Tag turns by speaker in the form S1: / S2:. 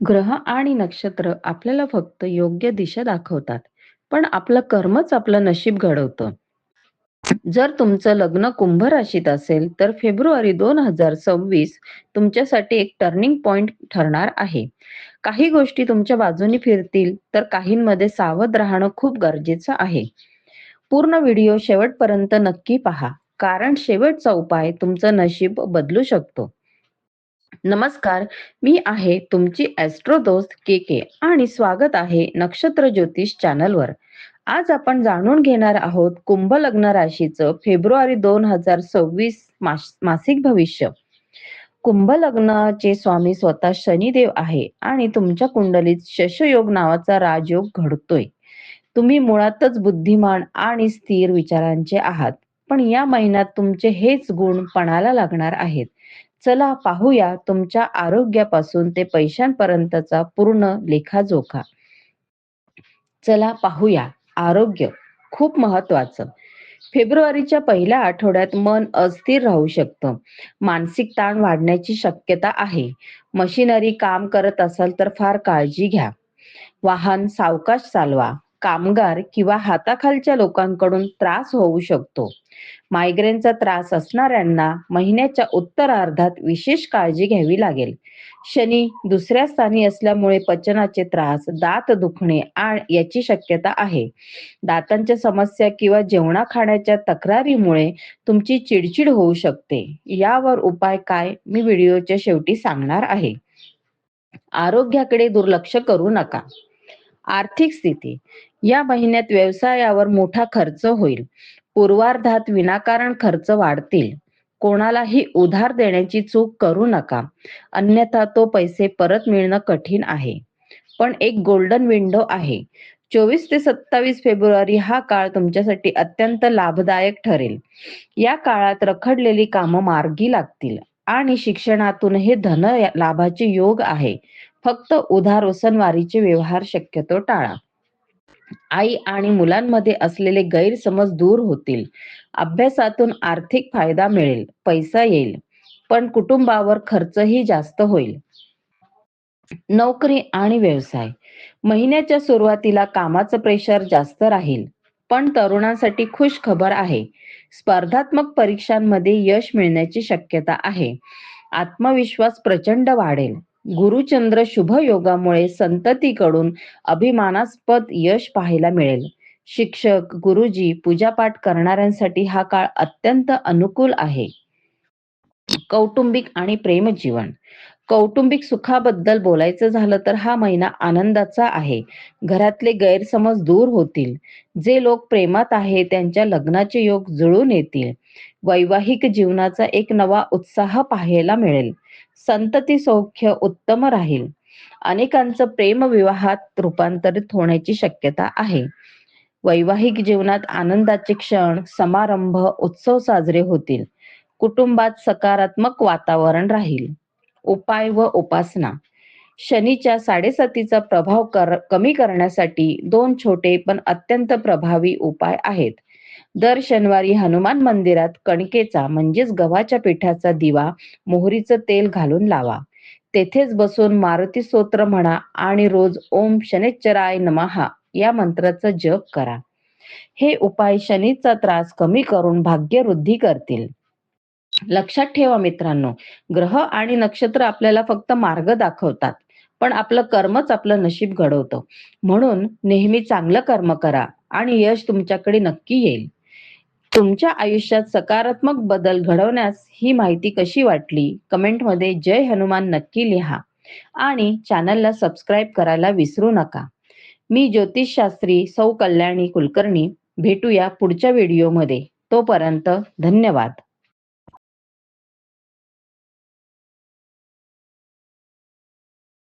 S1: ग्रह आणि नक्षत्र आपल्याला फक्त योग्य दिशा दाखवतात पण आपलं कर्मच आपलं नशीब घडवतं. जर तुमचं लग्न कुंभ राशीत असेल तर फेब्रुवारी दोन हजार सव्वीस तुमच्यासाठी एक टर्निंग पॉइंट ठरणार आहे. काही गोष्टी तुमच्या बाजूनी फिरतील तर काहींमध्ये सावध राहणं खूप गरजेचं आहे. पूर्ण व्हिडिओ शेवटपर्यंत नक्की पहा कारण शेवटचा उपाय तुमचं नशीब बदलू शकतो. नमस्कार मी आहे तुमची ॲस्ट्रो दोस्त के के आणि स्वागत आहे नक्षत्र ज्योतिष चॅनलवर. आज आपण जाणून घेणार आहोत कुंभ लग्न राशीचं फेब्रुवारी दोन हजार सव्वीस मासिक भविष्य. कुंभ लग्नाचे स्वामी स्वतः शनिदेव आहे आणि तुमच्या कुंडलीत शशयोग नावाचा राजयोग घडतोय. तुम्ही मुळातच बुद्धिमान आणि स्थिर विचारांचे आहात पण या महिन्यात तुमचे हेच गुण पणाला लागणार आहेत. चला पाहूया तुमच्या आरोग्यापासून ते पैशांपर्यंतचा पूर्ण लेखाजोखा. चला पाहूया आरोग्य खूप महत्वाचं फेब्रुवारीच्या पहिल्या आठवड्यात मन अस्थिर राहू शकतं. मानसिक ताण वाढण्याची शक्यता आहे. मशिनरी काम करत असाल तर फार काळजी घ्या. वाहन सावकाश चालवा. कामगार किंवा हाताखालच्या लोकांकडून त्रास होऊ शकतो. मायग्रेनचा त्रास असणाऱ्यांना महिन्याच्या उत्तरार्धात विशेष काळजी घ्यावी लागेल. शनी दुसऱ्या स्थानी असल्यामुळे पचनाचे त्रास दात दुखणे याची शक्यता आहे. दातांच्या समस्या किंवा जेवणा खाण्याच्या तक्रारीमुळे तुमची चिडचिड होऊ शकते. यावर उपाय काय मी व्हिडिओच्या शेवटी सांगणार आहे. आरोग्याकडे दुर्लक्ष करू नका. आर्थिक स्थिती. या महिन्यात व्यवसायावर मोठा खर्च होईल. पूर्वार्धात विनाकारण खर्च वाढतील. कोणालाही उधार देण्याची चूक करू नका. अन्यथा तो पैसे परत मिळणं कठीण आहे. पण एक गोल्डन विंडो आहे. चोवीस ते सत्तावीस फेब्रुवारी हा काळ तुमच्यासाठी अत्यंत लाभदायक ठरेल. या काळात रखडलेली कामं मार्गी लागतील. आणि शिक्षणातून हे धन लाभाचे योग आहे. फक्त उधार उसनवारीचे व्यवहार शक्यतो टाळा. आई आणि मुलांमध्ये असलेले गैरसमज दूर होतील. अभ्यासातून आर्थिक फायदा मिळेल पैसा येईल पण कुटुंबावर खर्चही जास्त होईल. नोकरी आणि व्यवसाय. महिन्याच्या सुरुवातीला कामाचं प्रेशर जास्त राहील पण तरुणांसाठी खुश खबर आहे. स्पर्धात्मक परीक्षांमध्ये यश मिळण्याची शक्यता आहे. आत्मविश्वास प्रचंड वाढेल. गुरुचंद्र शुभ योगामुळे संततीकडून अभिमानास्पद यश पाहायला मिळेल. शिक्षक गुरुजी पूजापाठ करणाऱ्यांसाठी हा काळ अत्यंत अनुकूल आहे. कौटुंबिक आणि प्रेमजीवन. कौटुंबिक सुखाबद्दल बोलायचं झालं तर हा महिना आनंदाचा आहे. घरातले गैरसमज दूर होतील. जे लोक प्रेमात आहे त्यांच्या लग्नाचे योग जुळून येतील. वैवाहिक जीवनाचा एक नवा उत्साह पाहायला मिळेल. संतती सौख्य उत्तम राहील. अनेकांचं प्रेम विवाहात रूपांतरित होण्याची शक्यता आहे. वैवाहिक जीवनात आनंदाचे क्षण समारंभ उत्सव साजरे होतील. कुटुंबात सकारात्मक वातावरण राहील. उपाय व उपासना. शनीच्या साडेसातीचा प्रभाव कर कमी करण्यासाठी दोन छोटे पण अत्यंत प्रभावी उपाय आहेत. दर शनिवारी हनुमान मंदिरात कणकेचा म्हणजेच गव्हाच्या पिठाचा दिवा मोहरीचं तेल घालून लावा. तेथेच बसून मारुती स्तोत्र म्हणा आणि रोज ओम शनिश्चराय नमहा या मंत्राचा जप करा. हे उपाय शनीचा त्रास कमी करून भाग्यवृद्धी करतील. लक्षात ठेवा मित्रांनो ग्रह आणि नक्षत्र आपल्याला फक्त मार्ग दाखवतात पण आपलं कर्मच आपलं नशीब घडवतं. म्हणून नेहमी चांगलं कर्म करा आणि यश तुमच्याकडे नक्की येईल. तुमच्या आयुष्यात सकारात्मक बदल घडवण्यास ही माहिती कशी वाटली? कमेंटमध्ये जय हनुमान नक्की लिहा. आणि चॅनलला सबस्क्राईब करायला विसरू नका. मी ज्योतिष शास्त्री सौ कल्याणी कुलकर्णी भेटूया पुढच्या व्हिडिओमध्ये तोपर्यंत धन्यवाद.